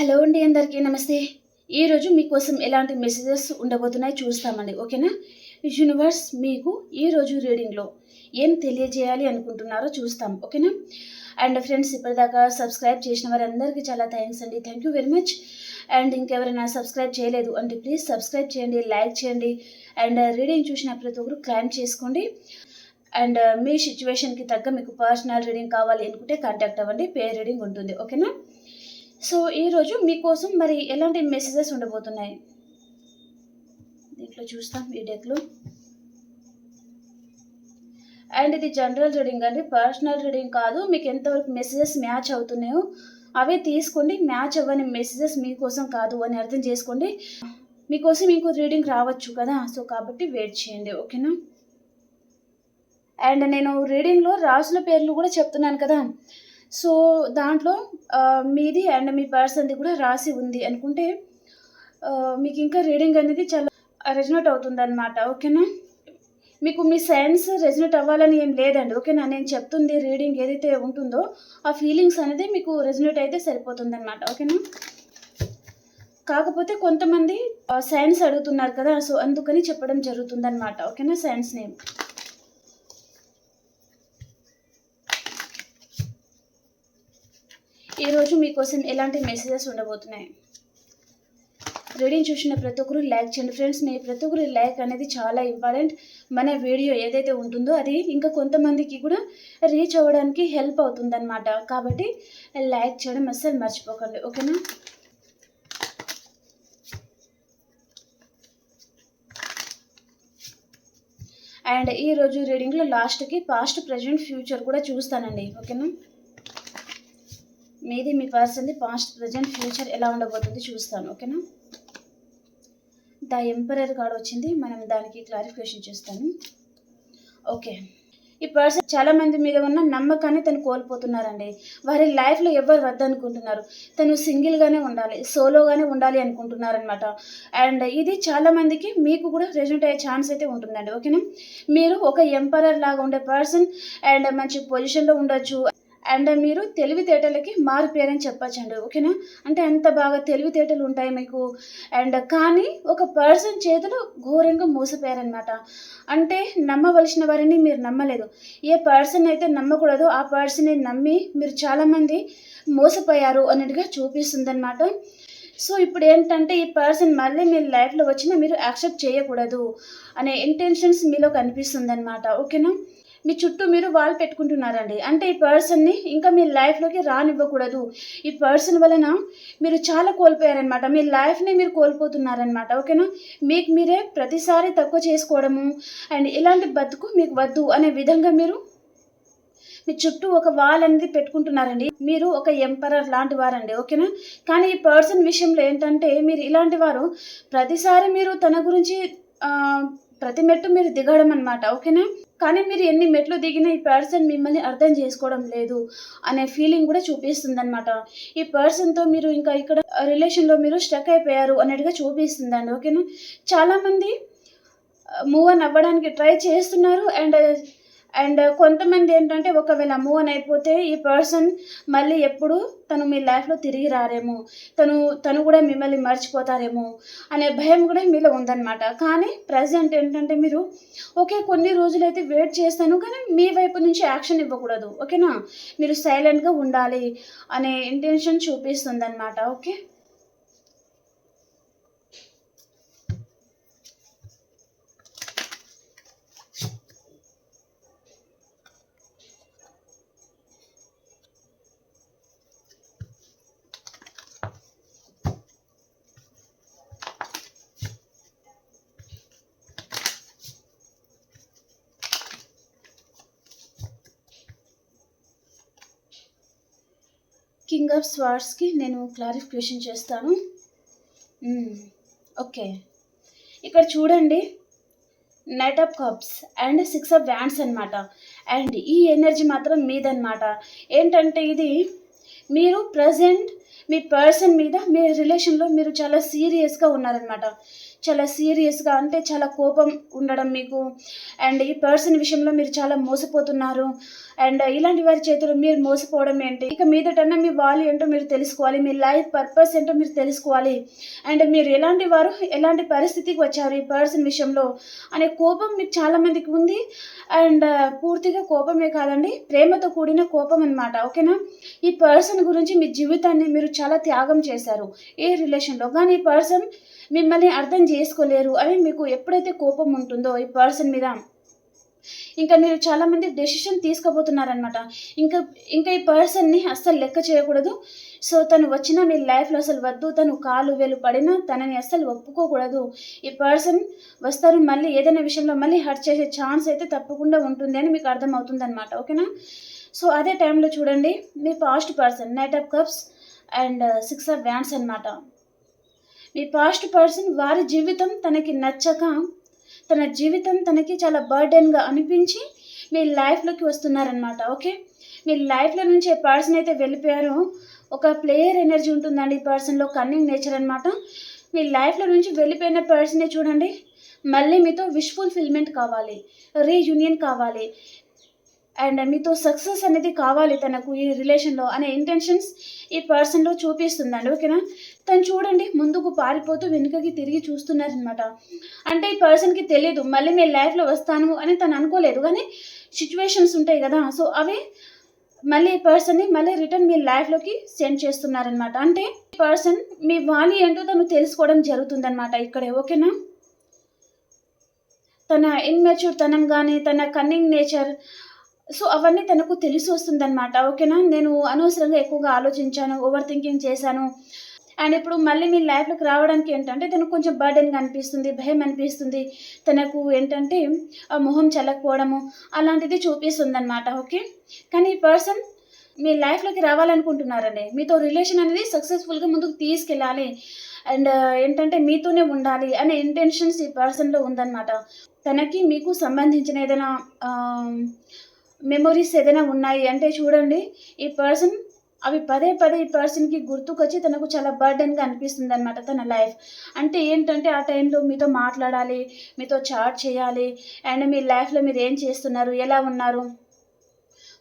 Hello అండి అందరికీ నమస్తే. ఈరోజు మీకోసం ఎలాంటి మెసేజెస్ ఉండబోతున్నాయి చూస్తామండి ఓకేనా? యూనివర్స్ మీకు ఈరోజు రీడింగ్లో ఏం తెలియజేయాలి అనుకుంటున్నారో చూస్తాం ఓకేనా? అండ్ ఫ్రెండ్స్ ఇప్పటిదాకా సబ్స్క్రైబ్ చేసిన వారందరికీ చాలా థ్యాంక్స్ అండి. Thank you very much and ఇంకెవరైనా సబ్స్క్రైబ్ చేయలేదు అంటే ప్లీజ్ సబ్స్క్రైబ్ చేయండి లైక్ చేయండి. అండ్ రీడింగ్ చూసిన ప్రతి ఒక్కరు క్లైమ్ చేసుకోండి. అండ్ మీ సిచ్యువేషన్కి తగ్గ మీకు పర్సనల్ రీడింగ్ కావాలి అనుకుంటే కాంటాక్ట్ అవ్వండి పే రీడింగ్ ఉంటుంది ఓకేనా? సో ఈరోజు మీకోసం మరి ఎలాంటి మెసేజెస్ ఉండబోతున్నాయి? దీంట్లో చూస్తాం ఈ డెక్లో. అండ్ ఇది జనరల్ రీడింగ్ అండి. పర్సనల్ రీడింగ్ కాదు మీకు ఎంతవరకు మెసేజెస్ మ్యాచ్ అవుతున్నాయో అవే తీసుకోండి. మ్యాచ్ అవ్వని మెసేజెస్ మీకోసం కాదు అని అర్థం చేసుకోండి. మీకోసం మీకు రీడింగ్ రావచ్చు కదా? సో కాబట్టి వెయిట్ చేయండి ఓకేనా? అండ్ నేను రీడింగ్లో రాసుల పేర్లు కూడా చెప్తున్నాను కదా. సో దాంట్లో మీది అండ్ మీ పర్సన్ది కూడా రాసి ఉంది అనుకుంటే మీకు ఇంకా రీడింగ్ అనేది చాలా రెజనేట్ అవుతుంది అనమాట ఓకేనా? మీకు మీ సైన్స్ రెజనేట్ అవ్వాలని ఏం లేదండి. ఓకేనా? నేను చెప్తుంది రీడింగ్ ఏదైతే ఉంటుందో ఆ ఫీలింగ్స్ అనేది మీకు రెజనేట్ అయితే సరిపోతుంది అనమాట ఓకేనా? కాకపోతే కొంతమంది సైన్స్ అడుగుతున్నారు కదా సో అందుకని చెప్పడం జరుగుతుంది అనమాట ఓకేనా? Signs name. ఈరోజు మీకోసం ఎలాంటి మెసేజెస్ ఉండబోతున్నాయి? రీడింగ్ చూసిన ప్రతి ఒక్కరు లైక్ చేయండి ఫ్రెండ్స్ మీ ప్రతి ఒక్కరు లైక్ అనేది చాలా ఇంపార్టెంట్ మన వీడియో ఏదైతే ఉంటుందో అది ఇంకా కొంతమందికి కూడా రీచ్ అవ్వడానికి హెల్ప్ అవుతుందన్నమాట. కాబట్టి లైక్ చేయడం అస్సలు మర్చిపోకండి. ఓకేనా అండ్ ఈరోజు రీడింగ్లో లాస్ట్కి పాస్ట్ ప్రజెంట్ ఫ్యూచర్ కూడా చూస్తానండి. ఓకేనా మీది మీ పర్సన్ది పాస్ట్ ప్రజెంట్ ఫ్యూచర్ ఎలా ఉండబోతుంది చూస్తాను ఓకేనా? ద ఎంపరర్ కార్డ్ వచ్చింది మనం దానికి క్లారిఫికేషన్ చేస్తాను. ఓకే. ఈ పర్సన్ చాలా మంది మీద ఉన్న నమ్మకాన్ని తను కోల్పోతున్నారండి. వారి లైఫ్లో ఎవరు వద్దనుకుంటున్నారు తను సింగిల్గానే ఉండాలి సోలోగానే ఉండాలి అనుకుంటున్నారనమాట అండ్ ఇది చాలా మందికి మీకు కూడా రెజెంట్ అయ్యే ఛాన్స్ అయితే ఉంటుందండి ఓకేనా? మీరు ఒక ఎంపరర్ లాగా ఉండే పర్సన్ అండ్ మంచి పొజిషన్లో ఉండొచ్చు. అండ్ మీరు తెలివితేటలకి మారిపోయారని చెప్పచ్చండి ఓకేనా? అంటే అంత బాగా తెలివితేటలు ఉంటాయి మీకు? అండ్ కానీ ఒక పర్సన్ చేతిలో ఘోరంగా మోసపోయారనమాట అంటే నమ్మవలసిన వారిని మీరు నమ్మలేదు. ఏ పర్సన్ అయితే నమ్మకూడదో ఆ పర్సన్ని నమ్మి మీరు చాలామంది మోసపోయారు అన్నట్టుగా చూపిస్తుందన్నమాట. సో ఇప్పుడు ఏంటంటే ఈ పర్సన్ మళ్ళీ మీ లైఫ్లో వచ్చినా మీరు యాక్సెప్ట్ చేయకూడదు అనే ఇంటెన్షన్స్ మీలో కనిపిస్తుంది అనమాట ఓకేనా? మీ చుట్టూ మీరు వాళ్ళు పెట్టుకుంటున్నారండి. అంటే ఈ పర్సన్ని ఇంకా మీ లైఫ్లోకి రానివ్వకూడదు. ఈ పర్సన్ వలన మీరు చాలా కోల్పోయారనమాట మీ లైఫ్ని మీరు కోల్పోతున్నారనమాట ఓకేనా మీకు మీరే ప్రతిసారి తక్కువ చేసుకోవడము అండ్ ఇలాంటి బతుకు మీకు వద్దు అనే విధంగా మీరు మీ చుట్టూ ఒక వాల్ అనేది పెట్టుకుంటున్నారండి. మీరు ఒక ఎంపరర్ లాంటి వారండి. ఓకేనా కానీ ఈ పర్సన్ విషయంలో ఏంటంటే మీరు ఇలాంటి వారు ప్రతిసారి మీరు తన గురించి ప్రతి మెట్టు మీరు దిగడం అనమాట ఓకేనా? కానీ మీరు ఎన్ని మెట్లు దిగినా ఈ పర్సన్ మిమ్మల్ని అర్థం చేసుకోవడం లేదు అనే ఫీలింగ్ కూడా చూపిస్తుంది అనమాట ఈ పర్సన్తో మీరు ఇంకా ఇక్కడ రిలేషన్లో మీరు స్టక్ అయిపోయారు అన్నట్టుగా చూపిస్తుందండి ఓకేనా? చాలామంది uh, మూవ్ అని అవ్వడానికి ట్రై చేస్తున్నారు అండ్ అండ్ uh, కొంతమంది ఏంటంటే ఒకవేళ మూవ్ అని అయిపోతే ఈ పర్సన్ మళ్ళీ ఎప్పుడు తను మీ లైఫ్లో తిరిగి రారేమో తను తను కూడా మిమ్మల్ని మర్చిపోతారేమో అనే భయం కూడా మీలో ఉందన్నమాట. కానీ ప్రజెంట్ ఏంటంటే మీరు ఓకే కొన్ని రోజులైతే వెయిట్ చేస్తాను కానీ మీ వైపు నుంచి యాక్షన్ ఇవ్వకూడదు ఓకేనా మీరు సైలెంట్గా ఉండాలి అనే ఇంటెన్షన్ చూపిస్తుంది అనమాట ఓకే కింగ్ ఆఫ్ స్వార్డ్స్కి నేను క్లారిఫికేషన్ చేస్తాను. ఓకే. ఇక్కడ చూడండి. Knight of cups and six of wands అనమాట అండ్ ఈ ఎనర్జీ మాత్రం మీదనమాట ఏంటంటే ఇది మీరు ప్రజెంట్ మీ పర్సన్ మీద మీ రిలేషన్లో మీరు చాలా సీరియస్గా ఉన్నారనమాట చాలా సీరియస్గా అంటే చాలా కోపం ఉండడం మీకు. అండ్ ఈ పర్సన్ విషయంలో మీరు చాలా మోసపోతున్నారు. అండ్ ఇలాంటి వారి చేతిలో మీరు మోసపోవడం ఏంటి? ఇక మీదటన్నా మీ వాల్యూ ఏంటో మీరు తెలుసుకోవాలి. మీ లైఫ్ పర్పస్ ఏంటో మీరు తెలుసుకోవాలి. అండ్ మీరు ఎలాంటి వారు ఎలాంటి పరిస్థితికి వచ్చారు ఈ పర్సన్ విషయంలో? అనే కోపం మీకు చాలా మందికి ఉంది. అండ్ పూర్తిగా కోపమే కాదండి ప్రేమతో కూడిన కోపం అనమాట ఓకేనా? ఈ పర్సన్ గురించి మీ జీవితాన్ని మీరు చాలా త్యాగం చేశారు. ఏ రిలేషన్లో? కానీ ఈ పర్సన్ మిమ్మల్ని అర్థం చేసుకోలేరు. అని మీకు ఎప్పుడైతే కోపం ఉంటుందో ఈ పర్సన్ మీద. ఇంకా మీరు చాలామంది డెసిషన్ తీసుకోబోతున్నారనమాట ఇంకా ఇంకా ఈ పర్సన్ని అస్సలు లెక్క చేయకూడదు. సో తను వచ్చినా మీ లైఫ్లో అసలు వద్దు. తను కాలు వేలు పడినా తనని అస్సలు ఒప్పుకోకూడదు. ఈ పర్సన్ వస్తారు మళ్ళీ ఏదైనా విషయంలో మళ్ళీ హర్ట్ చేసే ఛాన్స్ అయితే తప్పకుండా ఉంటుంది అని మీకు అర్థమవుతుంది అనమాట ఓకేనా? సో అదే టైంలో చూడండి. మీ past person knight of cups and six of wands అనమాట మీ పాస్ట్ పర్సన్ వారి జీవితం తనకి నచ్చక తన జీవితం తనకి చాలా బర్డెన్గా అనిపించి మీ లైఫ్లోకి వస్తున్నారనమాట ఓకే? మీ లైఫ్లో నుంచి ఏ పర్సన్ అయితే వెళ్ళిపోయారో ఒక ప్లేయర్ ఎనర్జీ ఉంటుందండి ఈ పర్సన్లో కన్నింగ్ నేచర్ అనమాట మీ లైఫ్లో నుంచి వెళ్ళిపోయిన పర్సనే చూడండి మళ్ళీ మీతో విష్ ఫుల్ఫిల్మెంట్ కావాలి రీయూనియన్ కావాలి అండ్ మీతో సక్సెస్ అనేది కావాలి తనకు ఈ రిలేషన్లో అనే ఇంటెన్షన్స్ ఈ పర్సన్లో చూపిస్తుందండి ఓకేనా? తను చూడండి ముందుకు పారిపోతూ వెనుకకి తిరిగి చూస్తున్నారనమాట అంటే ఈ పర్సన్కి తెలియదు మళ్ళీ మీ లైఫ్లో వస్తాను అని తను అనుకోలేదు. కానీ సిచ్యువేషన్స్ ఉంటాయి కదా. సో అవి మళ్ళీ ఈ పర్సన్ని మళ్ళీ రిటర్న్ మీ లైఫ్లోకి సెండ్ చేస్తున్నారనమాట అంటే ఈ పర్సన్ మీ వాలి ఏంటో తను తెలుసుకోవడం జరుగుతుందనమాట ఇక్కడే ఓకేనా తన ఇన్మెచ్యూర్ తనం కానీ తన కన్నింగ్ నేచర్ సో అవన్నీ తనకు తెలిసి వస్తుందన్నమాట ఓకేనా నేను అనవసరంగా ఎక్కువగా ఆలోచించాను ఓవర్ థింకింగ్ చేశాను. అండ్ ఇప్పుడు మళ్ళీ మీ లైఫ్లోకి రావడానికి ఏంటంటే తనకు కొంచెం బర్డెన్గా అనిపిస్తుంది భయం అనిపిస్తుంది. తనకు ఏంటంటే ఆ మొహం చల్లకపోవడము అలాంటిది చూపిస్తుంది అనమాట ఓకే? కానీ ఈ పర్సన్ మీ లైఫ్లోకి రావాలనుకుంటున్నారండి మీతో రిలేషన్ అనేది సక్సెస్ఫుల్గా ముందుకు తీసుకెళ్ళాలి. అండ్ ఏంటంటే మీతోనే ఉండాలి అనే ఇంటెన్షన్స్ ఈ పర్సన్లో ఉందన్నమాట. తనకి మీకు సంబంధించిన ఏదైనా మెమొరీస్ ఏదైనా ఉన్నాయి అంటే చూడండి ఈ పర్సన్ అవి పదే పదే ఈ పర్సన్కి గుర్తుకొచ్చి తనకు చాలా బర్డెన్గా అనిపిస్తుంది అనమాట తన లైఫ్ అంటే ఏంటంటే ఆ టైంలో మీతో మాట్లాడాలి మీతో చాట్ చేయాలి అండ్ మీ లైఫ్లో మీరు ఏం చేస్తున్నారు ఎలా ఉన్నారు?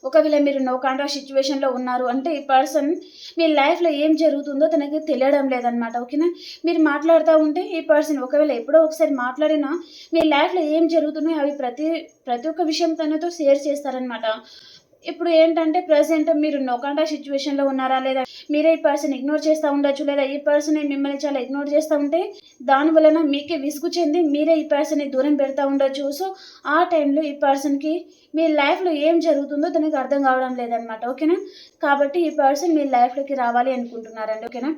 ఒకవేళ మీరు నో కాంట్రాక్ట్ సిచ్యువేషన్లో ఉన్నారు అంటే ఈ పర్సన్ మీ లైఫ్లో ఏం జరుగుతుందో తనకి తెలియడం లేదనమాట ఓకేనా? మీరు మాట్లాడుతూ ఉంటే ఈ పర్సన్ ఒకవేళ ఎప్పుడో ఒకసారి మాట్లాడినా మీ లైఫ్లో ఏం జరుగుతున్నాయో అవి ప్రతి ప్రతి ఒక్క విషయం తనతో షేర్ చేస్తారనమాట ఇప్పుడు ఏంటంటే ప్రజెంట్ మీరు నోకాండా సిచ్యువేషన్లో ఉన్నారా లేదా? మీరే ఈ పర్సన్ ఇగ్నోర్ చేస్తూ ఉండొచ్చు లేదా? ఈ పర్సన్ మిమ్మల్ని చాలా ఇగ్నోర్ చేస్తూ ఉంటే దాని వలన మీకే విసుగు చెంది మీరే ఈ పర్సన్ని దూరం పెడతా ఉండొచ్చు. సో ఆ టైంలో ఈ పర్సన్కి మీ లైఫ్లో ఏం జరుగుతుందో తనకి అర్థం కావడం లేదనమాట ఓకేనా? కాబట్టి ఈ పర్సన్ మీ లైఫ్లోకి రావాలి అనుకుంటున్నారండి. ఓకేనా?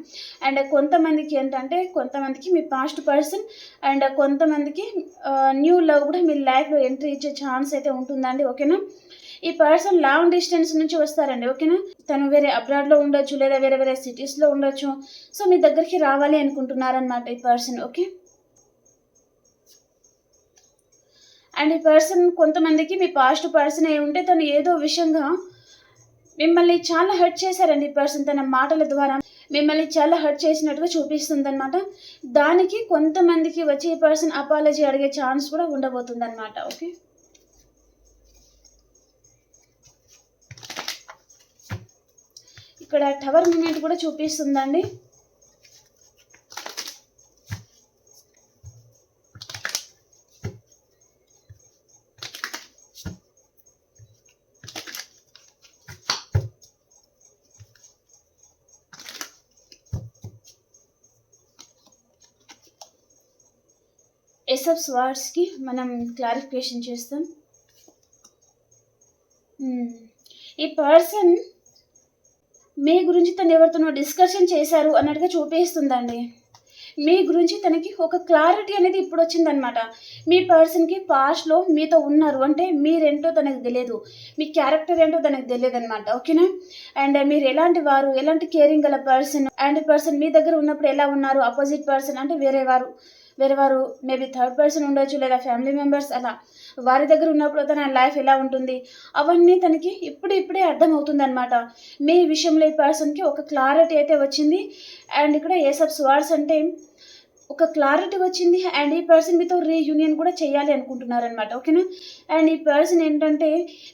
అండ్ కొంతమందికి ఏంటంటే కొంతమందికి మీ పాస్ట్ పర్సన్ అండ్ కొంతమందికి న్యూ లవ్ కూడా మీ లైఫ్లో ఎంట్రీ ఇచ్చే ఛాన్స్ అయితే ఉంటుందండి. ఓకేనా? ఈ పర్సన్ లాంగ్ డిస్టెన్స్ నుంచి వస్తారండి ఓకేనా? తను వేరే అబ్రాడ్లో ఉండొచ్చు లేదా వేరే వేరే సిటీస్లో ఉండొచ్చు. సో మీ దగ్గరికి రావాలి అనుకుంటున్నారనమాట ఈ పర్సన్ ఓకే? అండ్ ఈ పర్సన్ కొంతమందికి మీ పాస్ట్ పర్సన్ అయి ఉంటే తను ఏదో విషయంగా మిమ్మల్ని చాలా హర్ట్ చేశారండి ఈ పర్సన్ తన మాటల ద్వారా. మిమ్మల్ని చాలా హర్ట్ చేసినట్టుగా చూపిస్తుంది అనమాట దానికి కొంతమందికి వచ్చి ఈ పర్సన్ అపాలజీ అడిగే ఛాన్స్ కూడా ఉండబోతుంది అనమాట ఓకే? ఇక్కడ టవర్ మూమెంట్ కూడా చూపిస్తుందండి. ఎస్ఎఫ్ స్వార్డ్స్కి మనం క్లారిఫికేషన్ చేస్తాం. Hmm. ఈ పర్సన్ మీ గురించి తను ఎవరితోనో డిస్కషన్ చేశారు అన్నట్టుగా చూపిస్తుందండి. మీ గురించి తనకి ఒక క్లారిటీ అనేది ఇప్పుడు వచ్చిందనమాట మీ పర్సన్కి పాస్ట్లో మీతో ఉన్నారు అంటే మీరేంటో తనకు తెలియదు. మీ క్యారెక్టర్ ఏంటో తనకు తెలియదు అనమాట ఓకేనా? అండ్ మీరు ఎలాంటి వారు ఎలాంటి కేరింగ్ గల పర్సన్ అండ్ పర్సన్ మీ దగ్గర ఉన్నప్పుడు ఎలా ఉన్నారు అపోజిట్ పర్సన్ అంటే వేరే వారు. వేరే వారు మేబీ థర్డ్ పర్సన్ ఉండొచ్చు లేదా ఫ్యామిలీ మెంబర్స్ అలా వారి దగ్గర ఉన్నప్పుడు తన లైఫ్ ఎలా ఉంటుంది? అవన్నీ తనకి ఇప్పుడు ఇప్పుడే అర్థమవుతుంది అనమాట మీ విషయంలో ఈ పర్సన్కి ఒక క్లారిటీ అయితే వచ్చింది. అండ్ ఇక్కడ ఏసప్ వార్డ్స్ అంటే ఒక క్లారిటీ వచ్చింది అండ్ ఈ పర్సన్ మీతో రీయూనియన్ కూడా చేయాలి అనుకుంటున్నారనమాట ఓకేనా అండ్ ఈ పర్సన్ ఏంటంటే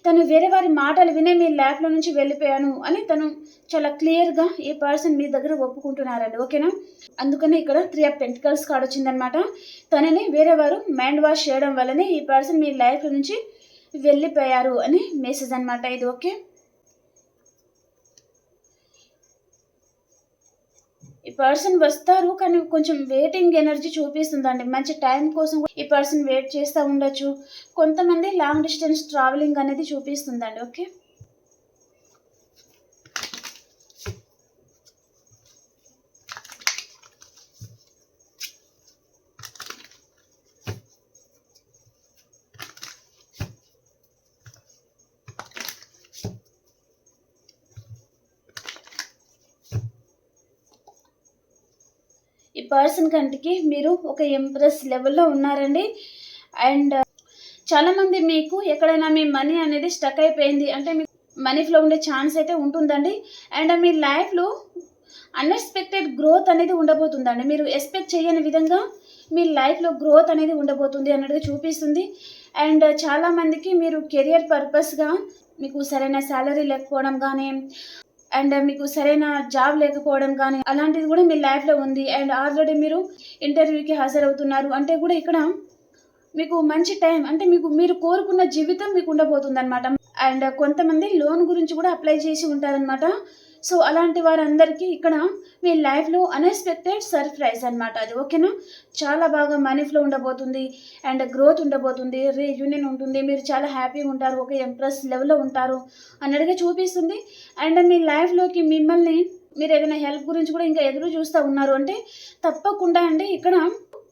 తను వేరే వారి మాటలు వినే మీ ల్యాబ్లో నుంచి వెళ్ళిపోయాను అని తను చాలా క్లియర్గా ఈ పర్సన్ మీ దగ్గర ఒప్పుకుంటున్నారండి ఓకేనా అందుకనే ఇక్కడ త్రీ ఆఫ్ పెంటికల్స్ కార్డ్ వచ్చిందనమాట తనని వేరే వారు మైండ్ వాష్ చేయడం వల్లనే ఈ పర్సన్ మీ లైఫ్ నుంచి వెళ్ళిపోయారు అని మెసేజ్ అనమాట ఇది ఓకే ఈ పర్సన్ వస్తారు కానీ కొంచెం వెయిటింగ్ ఎనర్జీ చూపిస్తుందండి. మంచి టైం కోసం ఈ పర్సన్ వెయిట్ చేస్తూ ఉండొచ్చు. కొంతమంది లాంగ్ డిస్టెన్స్ ట్రావెలింగ్ అనేది చూపిస్తుందండి ఓకే ఈ పర్సన్ కంటికి మీరు ఒక ఎంప్రెస్ లెవెల్లో ఉన్నారండి. అండ్ చాలామంది మీకు ఎక్కడైనా మీ మనీ అనేది స్టక్ అయిపోయింది అంటే మీకు మనీ ఫ్లో ఉండే ఛాన్స్ అయితే ఉంటుందండి. అండ్ మీ లైఫ్లో అన్ఎక్స్పెక్టెడ్ గ్రోత్ అనేది ఉండబోతుందండి. మీరు ఎక్స్పెక్ట్ చేయని విధంగా మీ లైఫ్లో గ్రోత్ అనేది ఉండబోతుంది అన్నట్టుగా చూపిస్తుంది. అండ్ చాలామందికి మీరు కెరియర్ పర్పస్గా మీకు సరైన శాలరీ లేకపోవడం కానీ అండ్ మీకు సరైన జాబ్ లేకపోవడం కానీ అలాంటిది కూడా మీ లైఫ్లో ఉంది. అండ్ ఆల్రెడీ మీరు ఇంటర్వ్యూకి హాజరవుతున్నారు. అంటే కూడా ఇక్కడ మీకు మంచి టైం అంటే మీకు మీరు కోరుకున్న జీవితం మీకు ఉండబోతుంది అనమాట అండ్ కొంతమంది లోన్ గురించి కూడా అప్లై చేసి ఉంటారనమాట సో అలాంటి వారందరికీ ఇక్కడ మీ లైఫ్లో అన్ఎక్స్పెక్టెడ్ సర్ప్రైజ్ అనమాట అది ఓకేనా చాలా బాగా మనీ ఫ్లో ఉండబోతుంది అండ్ గ్రోత్ ఉండబోతుంది రీయూనియన్ ఉంటుంది మీరు చాలా హ్యాపీగా ఉంటారు ఒక ఎంప్రెస్ లెవెల్లో ఉంటారు అన్నట్టుగా చూపిస్తుంది. అండ్ మీ లైఫ్లోకి మిమ్మల్ని మీరు ఏదైనా హెల్ప్ గురించి కూడా ఇంకా ఎదురు చూస్తూ ఉన్నారు అంటే తప్పకుండా అండి ఇక్కడ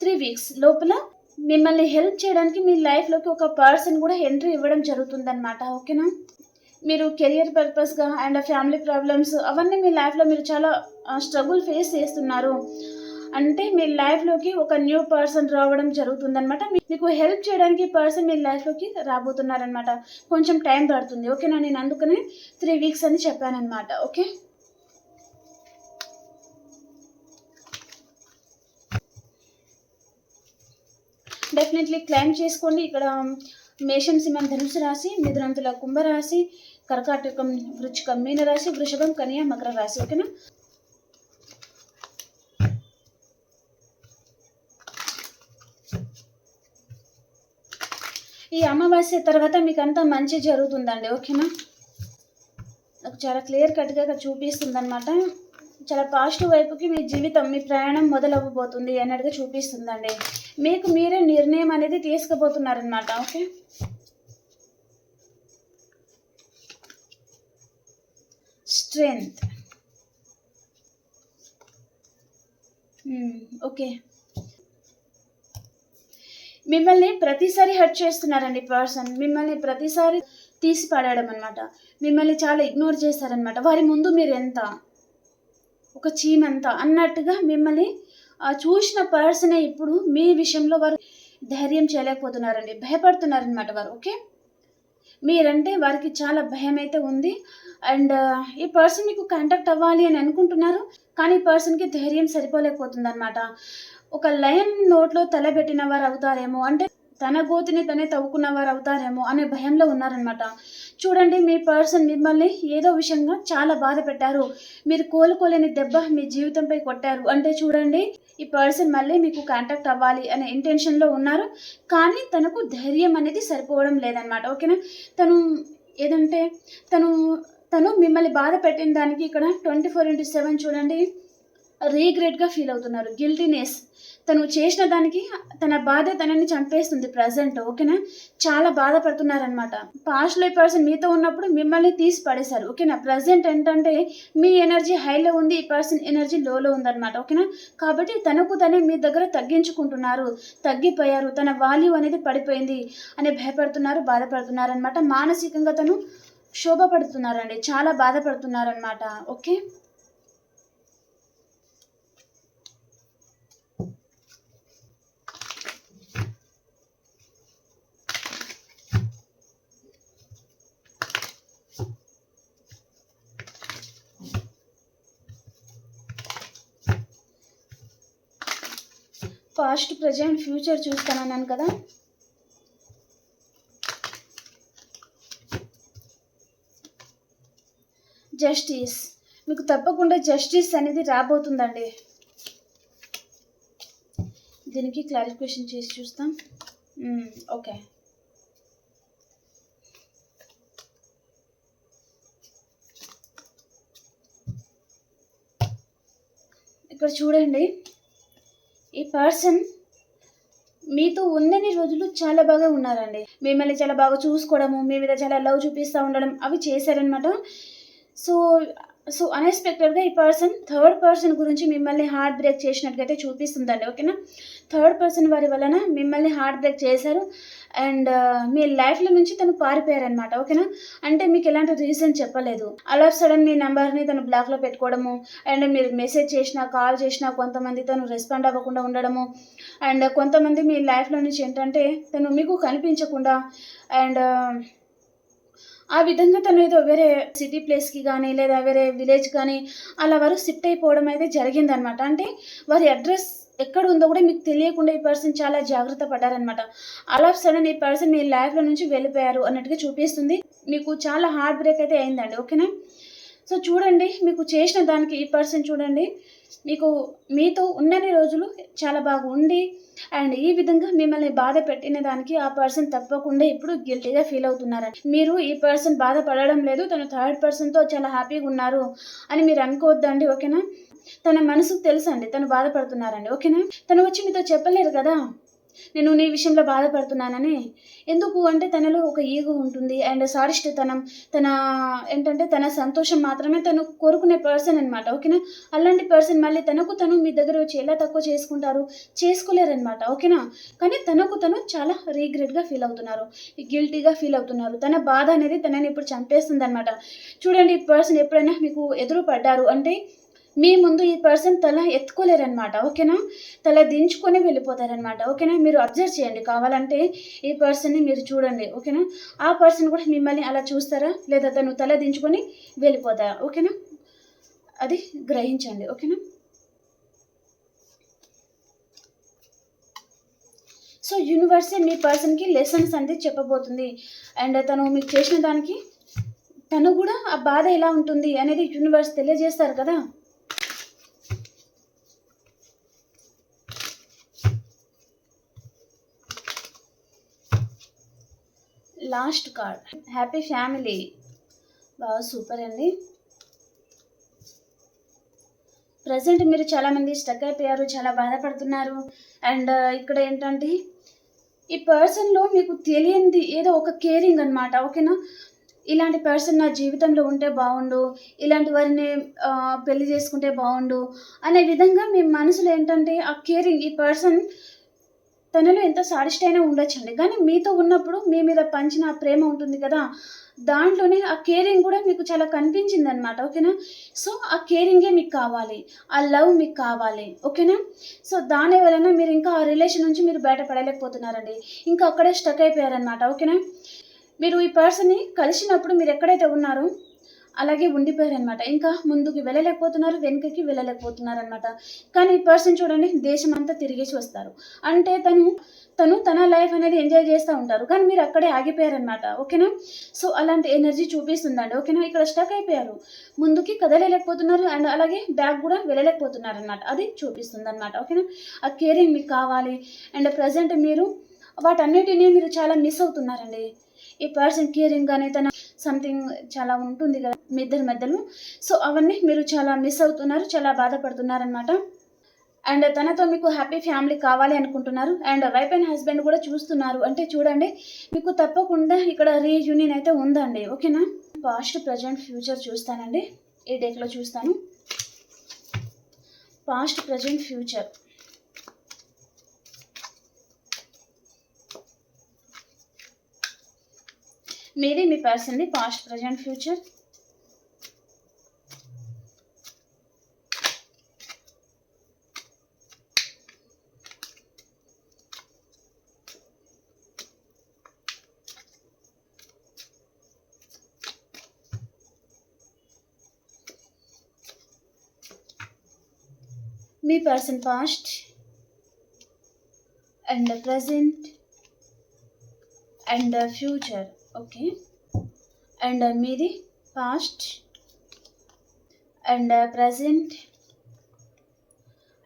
త్రీ వీక్స్ లోపల మిమ్మల్ని హెల్ప్ చేయడానికి మీ లైఫ్లోకి ఒక పర్సన్ కూడా ఎంట్రీ ఇవ్వడం జరుగుతుందన్నమాట ఓకేనా మీరు కెరియర్ పర్పస్గా అండ్ ఫ్యామిలీ ప్రాబ్లమ్స్ అవన్నీ మీ లైఫ్లో మీరు చాలా స్ట్రగుల్ ఫేస్ చేస్తున్నారు. అంటే మీ లైఫ్లోకి ఒక న్యూ పర్సన్ రావడం జరుగుతుందన్నమాట. మీ- మీకు హెల్ప్ చేయడానికి పర్సన్ మీ లైఫ్లోకి రాబోతున్నారనమాట కొంచెం టైం పడుతుంది. ఓకేనా నేను అందుకనే త్రీ వీక్స్ అని చెప్పానమాట ఓకే డెఫినెట్లీ క్లైమ్ చేసుకోండి. ఇక్కడ మేషం సింహం ధనుసు రాశి మిథునంతుల కుంభరాశి కర్కాటకం వృచ్చికం మీనరాశి వృషభం కన్యా మకర రాశి ఓకేనా? ఈ అమావాస్య తర్వాత మీకు అంతా మంచి జరుగుతుందండి ఓకేనా? నాకు చాలా క్లియర్ కట్గా చూపిస్తుంది అనమాట చాలా పాజిటివ్ వైపుకి మీ జీవితం మీ ప్రయాణం మొదలవ్వబోతుంది అన్నట్టుగా చూపిస్తుందండి. మీకు మీరే నిర్ణయం అనేది తీసుకుపోతున్నారనమాట ఓకే? స్ట్రెంగ్త్. ఓకే. మిమ్మల్ని ప్రతిసారి హర్ట్ చేస్తున్నారండి పర్సన్. మిమ్మల్ని ప్రతిసారి తీసి పడేయడం అనమాట మిమ్మల్ని చాలా ఇగ్నోర్ చేస్తారనమాట వారి ముందు మీరు ఎంత ఒక చీమంత అన్నట్టుగా మిమ్మల్ని ఆ, చూసిన పర్సనే ఇప్పుడు మీ విషయంలో వారు ధైర్యం చేయలేకపోతున్నారండి. భయపడుతున్నారనమాట వారు ఓకే? మీరంటే వారికి చాలా భయం అయితే ఉంది. అండ్ ఈ పర్సన్ మీకు కాంటాక్ట్ అవ్వాలి అని అనుకుంటున్నారు కానీ ఈ పర్సన్కి ధైర్యం సరిపోలేకపోతుంది అనమాట ఒక లయన్ నోట్లో తలబెట్టిన వారు అవుతారేమో అంటే తన గోతిని తనే తవ్వుకున్న వారు అవుతారేమో అనే భయంలో ఉన్నారనమాట చూడండి మీ పర్సన్ మిమ్మల్ని ఏదో విషయంగా చాలా బాధ పెట్టారు. మీరు కోలుకోలేని దెబ్బ మీ జీవితంపై కొట్టారు. అంటే చూడండి ఈ పర్సన్ మళ్ళీ మీకు కాంటాక్ట్ అవ్వాలి అనే ఇంటెన్షన్లో ఉన్నారు. కానీ తనకు ధైర్యం అనేది సరిపోవడం లేదనమాట ఓకేనా? తను ఏదంటే తను తను మిమ్మల్ని బాధ పెట్టిన దానికి ఇక్కడ ట్వంటీ ఫోర్ ఇంటూ సెవెన్ చూడండి రీగ్రెట్గా ఫీల్ అవుతున్నారు. గిల్టీనెస్. తను చేసిన దానికి తన బాధ తనని చంపేస్తుంది ప్రజెంట్ ఓకేనా? చాలా బాధపడుతున్నారనమాట పాస్ట్లో ఈ పర్సన్ మీతో ఉన్నప్పుడు మిమ్మల్ని తీసి పడేశారు ఓకేనా? ప్రజెంట్ ఏంటంటే మీ ఎనర్జీ హైలో ఉంది ఈ పర్సన్ ఎనర్జీ లోలో ఉందన్నమాట ఓకేనా? కాబట్టి తనకు తనే మీ దగ్గర తగ్గించుకుంటున్నారు తగ్గిపోయారు తన వాల్యూ అనేది పడిపోయింది అని భయపడుతున్నారు బాధపడుతున్నారు అనమాట మానసికంగా తను శోభపడుతున్నారండి చాలా బాధపడుతున్నారనమాట ఓకే? పాస్ట్ ప్రజెంట్ ఫ్యూచర్ చూస్తానన్నాను కదా. జస్టిస్. మీకు తప్పకుండా జస్టిస్ అనేది రాబోతుందండి. దీనికి క్లారిఫికేషన్ చేసి చూస్తాం. ఓకే. ఇక్కడ చూడండి. ఈ పర్సన్ మీతో ఉన్నన్ని రోజులు చాలా బాగా ఉన్నారండి. మిమ్మల్ని చాలా బాగా చూసుకోవడము మీ మీద చాలా లవ్ చూపిస్తూ ఉండడం అవి చేశారనమాట సో సో అన్ఎక్స్పెక్టెడ్గా ఈ పర్సన్ థర్డ్ పర్సన్ గురించి మిమ్మల్ని హార్ట్ బ్రేక్ చేసినట్టుగైతే చూపిస్తుందండి ఓకేనా? థర్డ్ పర్సన్ వారి వలన మిమ్మల్ని హార్ట్ బ్రేక్ చేశారు అండ్ uh, మీ లైఫ్లో నుంచి తను పారిపోయారనమాట ఓకేనా? అంటే మీకు ఎలాంటి రీజన్ చెప్పలేదు. అలా సడన్ మీ నెంబర్ని తను బ్లాక్లో పెట్టుకోవడము అండ్ మీరు మెసేజ్ చేసినా కాల్ చేసినా కొంతమంది తను రెస్పాండ్ అవ్వకుండా ఉండడము అండ్ కొంతమంది మీ లైఫ్లో నుంచి ఏంటంటే తను మీకు కనిపించకుండా అండ్ ఆ విధంగా తను ఏదో వేరే సిటీ ప్లేస్కి కానీ లేదా వేరే విలేజ్ కానీ అలా వారు షిఫ్ట్ అయిపోవడం అయితే జరిగిందనమాట అంటే వారి అడ్రస్ ఎక్కడ ఉందో కూడా మీకు తెలియకుండా ఈ పర్సన్ చాలా జాగ్రత్త పడ్డారనమాట అలా సడన్ ఈ పర్సన్ మీ లైఫ్లో నుంచి వెళ్ళిపోయారు అన్నట్టుగా చూపిస్తుంది. మీకు చాలా హార్ట్ బ్రేక్ అయితే అయిందండి. ఓకేనా? సో చూడండి మీకు చేసిన దానికి ఈ పర్సన్ చూడండి. మీకు మీతో ఉన్నన్ని రోజులు చాలా బాగా ఉండి అండ్ ఈ విధంగా మిమ్మల్ని బాధ పెట్టిన దానికి ఆ పర్సన్ తప్పకుండా ఇప్పుడు గిల్టీగా ఫీల్ అవుతున్నారండి. మీరు ఈ పర్సన్ బాధపడడం లేదు తను థర్డ్ పర్సన్తో చాలా హ్యాపీగా ఉన్నారు అని మీరు అనుకోవద్దండి ఓకేనా? తన మనసుకు తెలుసండి తను బాధపడుతున్నారండి ఓకేనా? తను వచ్చి మీతో చెప్పలేరు కదా? నేను నీ విషయంలో బాధపడుతున్నానని. ఎందుకు? అంటే తనలో ఒక ఈగో ఉంటుంది. అండ్ సారిష్టతనం తన ఏంటంటే తన సంతోషం మాత్రమే తను కోరుకునే పర్సన్ అనమాట ఓకేనా? అలాంటి పర్సన్ మళ్ళీ తనకు తను మీ దగ్గర వచ్చి ఎలా తక్కువ చేసుకుంటారు? చేసుకోలేరనమాట ఓకేనా? కానీ తనకు తను చాలా రీగ్రెట్గా ఫీల్ అవుతున్నారు. గిల్టీగా ఫీల్ అవుతున్నారు. తన బాధ అనేది తనని ఇప్పుడు చంపేస్తుంది అనమాట చూడండి ఈ పర్సన్ ఎప్పుడైనా మీకు ఎదురు పడ్డారు అంటే మీ ముందు ఈ పర్సన్ తల ఎత్తుకోలేరనమాట ఓకేనా? తల దించుకొని వెళ్ళిపోతారనమాట ఓకేనా? మీరు అబ్జర్వ్ చేయండి కావాలంటే ఈ పర్సన్ని మీరు చూడండి ఓకేనా? ఆ పర్సన్ కూడా మిమ్మల్ని అలా చూస్తారా? లేదా తను తల దించుకొని వెళ్ళిపోతారా ఓకేనా? అది గ్రహించండి ఓకేనా? సో యూనివర్సే మీ పర్సన్కి లెసన్స్ అనేది చెప్పబోతుంది. అండ్ తను మీకు చేసిన దానికి తను కూడా ఆ బాధ ఎలా ఉంటుంది అనేది యూనివర్స్ తెలియజేస్తారు కదా? Last card. Happy family. బాగా సూపర్ అండి. ప్రజెంట్ మీరు చాలామంది స్టక్ అయిపోయారు చాలా బాధపడుతున్నారు. అండ్ ఇక్కడ ఏంటంటే ఈ పర్సన్లో మీకు తెలియంది ఏదో ఒక కేరింగ్ అనమాట ఓకేనా? ఇలాంటి పర్సన్ నా జీవితంలో ఉంటే బాగుండు ఇలాంటి వారిని పెళ్ళి చేసుకుంటే బాగుండు అనే విధంగా మీ మనసులో ఏంటంటే ఆ కేరింగ్ ఈ పర్సన్ తనలో ఎంత సాడిస్ట్ అయినా ఉండొచ్చండి. కానీ మీతో ఉన్నప్పుడు మీ మీద పంచిన ప్రేమ ఉంటుంది కదా దాంట్లోనే ఆ కేరింగ్ కూడా మీకు చాలా కనిపించింది అనమాట ఓకేనా? సో ఆ కేరింగే మీకు కావాలి ఆ లవ్ మీకు కావాలి ఓకేనా? సో దాని వలన మీరు ఇంకా ఆ రిలేషన్ నుంచి మీరు బయటపడలేకపోతున్నారండి. ఇంకా అక్కడే స్టక్ అయిపోయారనమాట ఓకేనా? మీరు ఈ పర్సన్ని కలిసినప్పుడు మీరు ఎక్కడైతే ఉన్నారో అలాగే ఉండిపోయారనమాట ఇంకా ముందుకు వెళ్ళలేకపోతున్నారు వెనుకకి వెళ్ళలేకపోతున్నారు అనమాట కానీ ఈ పర్సన్ చూడండి దేశం అంతా తిరిగేసి వస్తారు. అంటే తను తను తన లైఫ్ అనేది ఎంజాయ్ చేస్తూ ఉంటారు. కానీ మీరు అక్కడే ఆగిపోయారనమాట ఓకేనా? సో అలాంటి ఎనర్జీ చూపిస్తుందండి. ఓకేనా? ఇక్కడ స్టక్ అయిపోయారు. ముందుకి కదలలేకపోతున్నారు అండ్ అలాగే బ్యాక్ కూడా వెళ్ళలేకపోతున్నారు అనమాట అది చూపిస్తుంది అనమాట ఓకేనా? ఆ కేరింగ్ మీకు కావాలి. అండ్ ప్రజెంట్ మీరు వాటన్నిటినీ మీరు చాలా మిస్ అవుతున్నారండి. ఈ పర్సన్ కేరింగ్ కానీ తన సంథింగ్ చాలా ఉంటుంది కదా మీ ఇద్దరి మధ్యలో. సో అవన్నీ మీరు చాలా మిస్ అవుతున్నారు చాలా బాధపడుతున్నారనమాట అండ్ తనతో మీకు హ్యాపీ ఫ్యామిలీ కావాలి అనుకుంటున్నారు. అండ్ వైఫ్ అండ్ హస్బెండ్ కూడా చూస్తున్నారు. అంటే చూడండి మీకు తప్పకుండా ఇక్కడ రీయూనియన్ అయితే ఉందండి. ఓకేనా? పాస్ట్ ప్రజెంట్ ఫ్యూచర్ చూస్తానండి. ఈ డేట్లో చూస్తాను. పాస్ట్ ప్రజెంట్ ఫ్యూచర్ మీది మీ పర్సన్ది past present future me person past and present and future okay. And మీది past? And present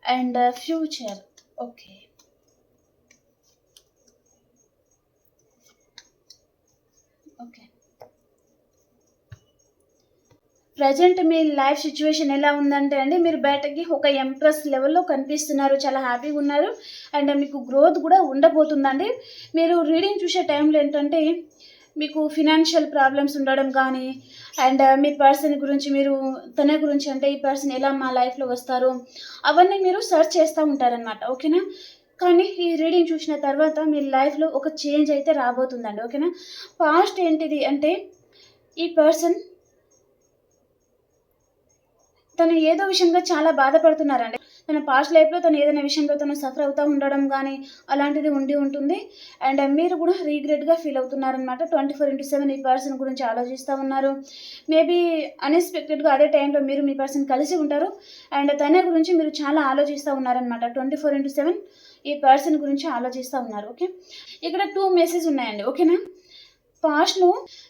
and future? Okay. Okay. Present me life situation ఎలా ఉందంటే అండి మీరు బయటకి ఒక ఎంప్రెస్ లెవెల్లో కనిపిస్తున్నారు చాలా హ్యాపీగా ఉన్నారు. అండ్ మీకు గ్రోత్ కూడా ఉండబోతుందండి. మీరు రీడింగ్ చూసే టైంలో ఏంటంటే మీకు ఫినాన్షియల్ ప్రాబ్లమ్స్ ఉండడం కానీ అండ్ uh, మీ పర్సన్ గురించి మీరు తన గురించి అంటే ఈ పర్సన్ ఎలా మా లైఫ్లో వస్తారు అవన్నీ మీరు సెర్చ్ చేస్తూ ఉంటారనమాట ఓకేనా కానీ ఈ రీడింగ్ చూసిన తర్వాత మీ లైఫ్లో ఒక చేంజ్ అయితే రాబోతుందండి ఓకేనా పాస్ట్ ఏంటిది అంటే ఈ పర్సన్ తను ఏదో విషయంగా చాలా బాధపడుతున్నారండి. తన పాస్ట్ లైఫ్లో తను ఏదైనా విషయంలో తను సఫర్ అవుతూ ఉండడం కానీ అలాంటిది ఉండి ఉంటుంది. అండ్ uh, మీరు కూడా రీగ్రెట్గా ఫీల్ అవుతున్నారనమాట ట్వంటీ ఫోర్ ఇంటూ సెవెన్ ఈ పర్సన్ గురించి ఆలోచిస్తూ ఉన్నారు. మేబీ అన్ఎక్స్పెక్టెడ్గా అదే టైంలో మీరు మీ పర్సన్ కలిసి ఉంటారు. అండ్ తన గురించి మీరు చాలా ఆలోచిస్తూ ఉన్నారనమాట ట్వంటీ ఫోర్ ఇంటూ సెవెన్ ఈ పర్సన్ గురించి ఆలోచిస్తూ ఉన్నారు. ఓకే ఇక్కడ టూ మెసేజ్ ఉన్నాయండి. ఓకేనా పాస్ట్ను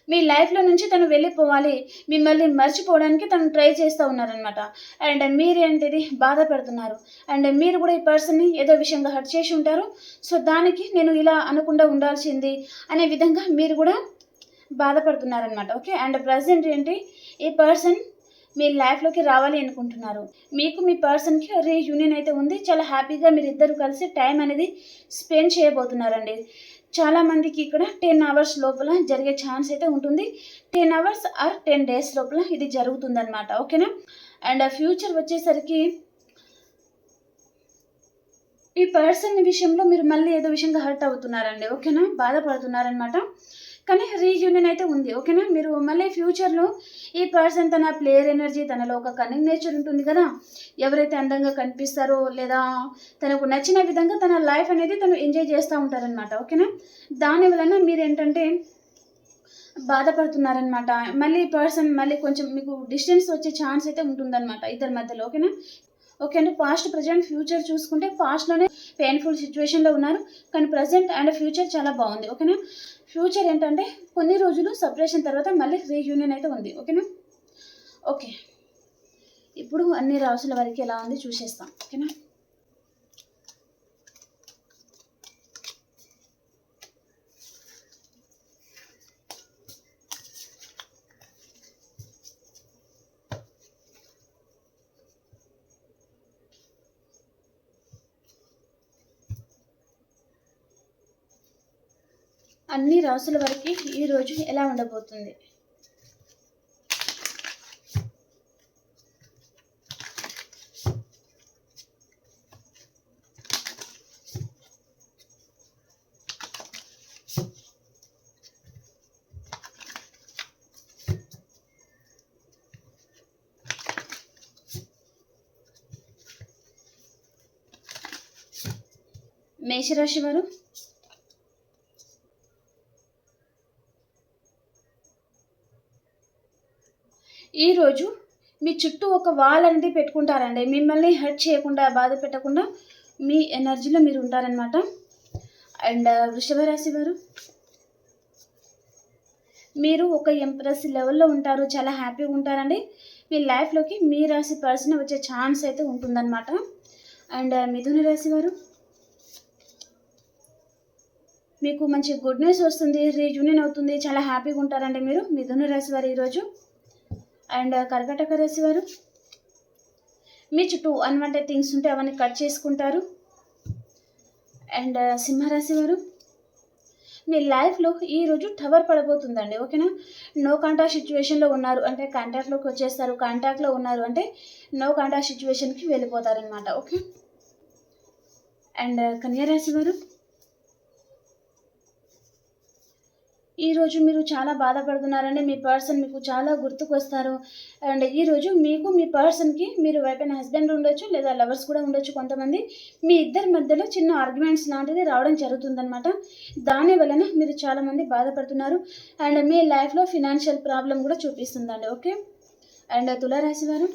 మీ లైఫ్లో నుంచి తను వెళ్ళిపోవాలి. మిమ్మల్ని మర్చిపోవడానికి తను ట్రై చేస్తూ ఉన్నారనమాట అండ్ మీరేంటిది? బాధపడుతున్నారు. అండ్ మీరు కూడా ఈ పర్సన్ని ఏదో విషయంగా హర్ట్ చేసి ఉంటారు. సో దానికి నేను ఇలా అనకుండా ఉండాల్సింది అనే విధంగా మీరు కూడా బాధపడుతున్నారనమాట ఓకే? అండ్ ప్రజెంట్ ఏంటి? ఈ పర్సన్ మీ లైఫ్లోకి రావాలి అనుకుంటున్నారు. మీకు మీ పర్సన్కి రీయూనియన్ అయితే ఉంది. చాలా హ్యాపీగా మీరు ఇద్దరు కలిసి టైం అనేది స్పెండ్ చేయబోతున్నారండి. చాలా మందికి ఇక్కడ టెన్ అవర్స్ లోపల జరిగే ఛాన్స్ అయితే ఉంటుంది. Ten hours or ten days లోపల ఇది జరుగుతుందన్నమాట ఓకేనా? అండ్ ఫ్యూచర్ వచ్చేసరికి ఈ పర్సన్ విషయంలో మీరు మళ్ళీ ఏదో విషయంగా హర్ట్ అవుతున్నారండి ఓకేనా? బాధపడుతున్నారనమాట కానీ రీయూనియన్ అయితే ఉంది ఓకేనా? మీరు మళ్ళీ ఫ్యూచర్లో ఈ పర్సన్ తన ప్లేయర్ ఎనర్జీ తనలో ఒక కన్నింగ్ నేచర్ ఉంటుంది కదా? ఎవరైతే అందంగా కనిపిస్తారో లేదా తనకు నచ్చిన విధంగా తన లైఫ్ అనేది తను ఎంజాయ్ చేస్తూ ఉంటారనమాట ఓకేనా? దాని వలన మీరు ఏంటంటే బాధపడుతున్నారనమాట మళ్ళీ పర్సన్ మళ్ళీ కొంచెం మీకు డిస్టెన్స్ వచ్చే ఛాన్స్ అయితే ఉంటుందన్నమాట ఇద్దరి మధ్యలో ఓకేనా? ఓకే అండి పాస్ట్ ప్రజెంట్ ఫ్యూచర్ చూసుకుంటే పాస్ట్లోనే పెయిన్ఫుల్ సిచ్యువేషన్లో ఉన్నారు. కానీ ప్రజెంట్ అండ్ ఫ్యూచర్ చాలా బాగుంది ఓకేనా? ఫ్యూచర్ ఏంటంటే కొన్ని రోజులు సపరేషన్ తర్వాత మళ్ళీ రీయూనియన్ అయితే ఉంది. ఓకేనా? ఓకే. ఇప్పుడు అన్ని రాసుల వరకు ఎలా ఉంది చూసేస్తాం. ఓకేనా? అన్ని రాసుల వరకు ఈ రోజు ఎలా ఉండబోతుంది? మేషరాశి వారు ఈరోజు మీ చుట్టూ ఒక వాల్ అనేది పెట్టుకుంటారండి. మిమ్మల్ని హర్ట్ చేయకుండా బాధ పెట్టకుండా మీ ఎనర్జీలో మీరు ఉంటారనమాట అండ్ uh, వృషభ రాశి వారు మీరు ఒక ఎంప్రెస్ లెవెల్లో ఉంటారు. చాలా హ్యాపీగా ఉంటారండి. మీ లైఫ్లోకి మీ రాశి పర్సన్ వచ్చే ఛాన్స్ అయితే ఉంటుందన్నమాట. అండ్ uh, మిథున రాశి వారు మీకు మంచి గుడ్ న్యూస్ వస్తుంది. రీయూనియన్ అవుతుంది. చాలా హ్యాపీగా ఉంటారండి మీరు. మిథున రాశి వారు ఈరోజు అండ్ కర్కటక రాశి వారు మీ చుట్టూ అన్వాంటెడ్ థింగ్స్ ఉంటే అవన్నీ కట్ చేసుకుంటారు. అండ్ సింహరాశి వారు మీ లైఫ్లో ఈరోజు టవర్ పడబోతుందండి ఓకేనా? నో కాంటాక్ట్ సిచ్యువేషన్లో ఉన్నారు అంటే కాంటాక్ట్లోకి వచ్చేస్తారు. కాంటాక్ట్లో ఉన్నారు అంటే నో కాంటాక్ట్ సిచ్యువేషన్కి వెళ్ళిపోతారనమాట ఓకే? అండ్ కన్యారాశి వారు ఈరోజు మీరు చాలా బాధపడుతున్నారండి మీ పర్సన్ మీకు చాలా గుర్తుకొస్తారు. అండ్ ఈరోజు మీకు మీ పర్సన్కి మీరు వైపైన హస్బెండ్ ఉండొచ్చు లేదా లవర్స్ కూడా ఉండొచ్చు కొంతమంది. మీ ఇద్దరి మధ్యలో చిన్న ఆర్గ్యుమెంట్స్ లాంటిది రావడం జరుగుతుందనమాట దాని వలన మీరు చాలామంది బాధపడుతున్నారు. అండ్ మీ లైఫ్లో ఫినాన్షియల్ ప్రాబ్లం కూడా చూపిస్తుందండి ఓకే? అండ్ తులారాశి వారు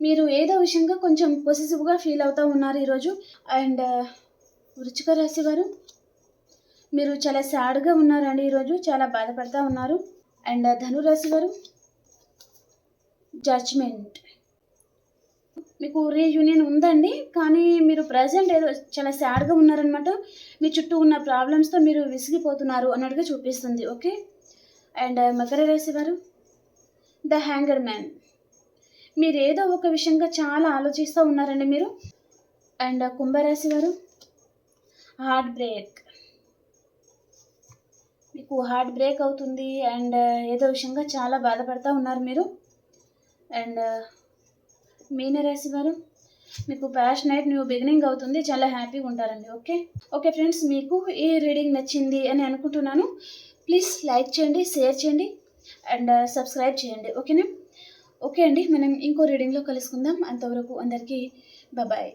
మీరు ఏదో విషయంగా కొంచెం పొసిసివ్గా ఫీల్ అవుతూ ఉన్నారు ఈరోజు అండ్ వృచ్చిక రాశి వారు మీరు చాలా సాడ్గా ఉన్నారండి ఈరోజు చాలా బాధపడతా ఉన్నారు. అండ్ ధనురాశి వారు జడ్జ్మెంట్ మీకు రీయూనియన్ ఉందండి కానీ మీరు ప్రజెంట్ ఏదో చాలా సాడ్గా ఉన్నారనమాట మీ చుట్టూ ఉన్న ప్రాబ్లమ్స్తో మీరు విసిగిపోతున్నారు అన్నట్టుగా చూపిస్తుంది ఓకే అండ్ మకర రాశి వారు ద హ్యాంగర్ మ్యాన్ మీరు ఏదో ఒక విషయంగా చాలా ఆలోచిస్తూ ఉన్నారండి మీరు. అండ్ కుంభరాశి వారు హార్ట్ బ్రేక్ మీకు హార్ట్ బ్రేక్ అవుతుంది అండ్ uh, ఏదో విషయంగా చాలా బాధపడతా ఉన్నారు మీరు. అండ్ uh, మీనరాశి వారు? మీకు ప్యాషనైట్ న్యూ బిగినింగ్ అవుతుంది. చాలా హ్యాపీగా ఉంటారండి. ఓకే ఓకే ఫ్రెండ్స్ మీకు ఈ రీడింగ్ నచ్చింది అని అనుకుంటున్నాను. ప్లీజ్ లైక్ చేయండి షేర్ చేయండి అండ్ సబ్స్క్రైబ్ uh, చేయండి. ఓకేనా ఓకే అండి మనం ఇంకో రీడింగ్లో కలుసుకుందాం. అంతవరకు అందరికీ బాయ్